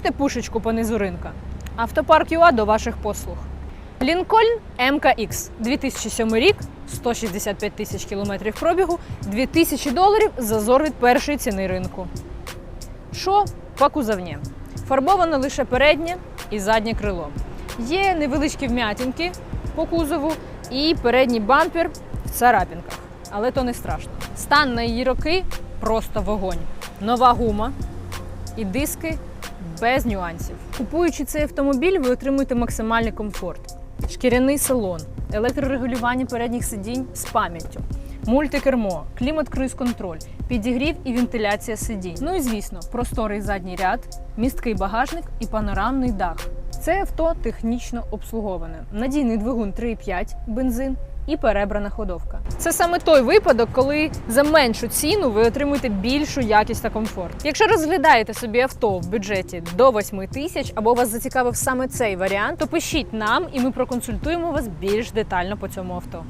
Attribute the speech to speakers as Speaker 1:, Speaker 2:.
Speaker 1: Хочете пушечку по низу ринка? Автопарк ЮА до ваших послуг. Лінкольн МКХ 2007 рік, 165 тисяч кілометрів пробігу, 2000 доларів зазор від першої ціни ринку. Що по кузовні? Фарбовано лише переднє і заднє крило. Є невеличкі вм'ятинки по кузову і передній бампер в царапінках. Але то не страшно. Стан на її роки просто вогонь. Нова гума і диски без нюансів. Купуючи цей автомобіль, ви отримуєте максимальний комфорт. Шкіряний салон, електрорегулювання передніх сидінь з пам'яттю, мультикермо, клімат-круїз-контроль, підігрів і вентиляція сидінь. Ну і звісно, просторий задній ряд, місткий багажник і панорамний дах. Це авто технічно обслуговане. Надійний двигун 3,5 бензин і перебрана ходовка. Це саме той випадок, коли за меншу ціну ви отримуєте більшу якість та комфорт. Якщо розглядаєте собі авто в бюджеті до 8 тисяч або вас зацікавив саме цей варіант, то пишіть нам і ми проконсультуємо вас більш детально по цьому авто.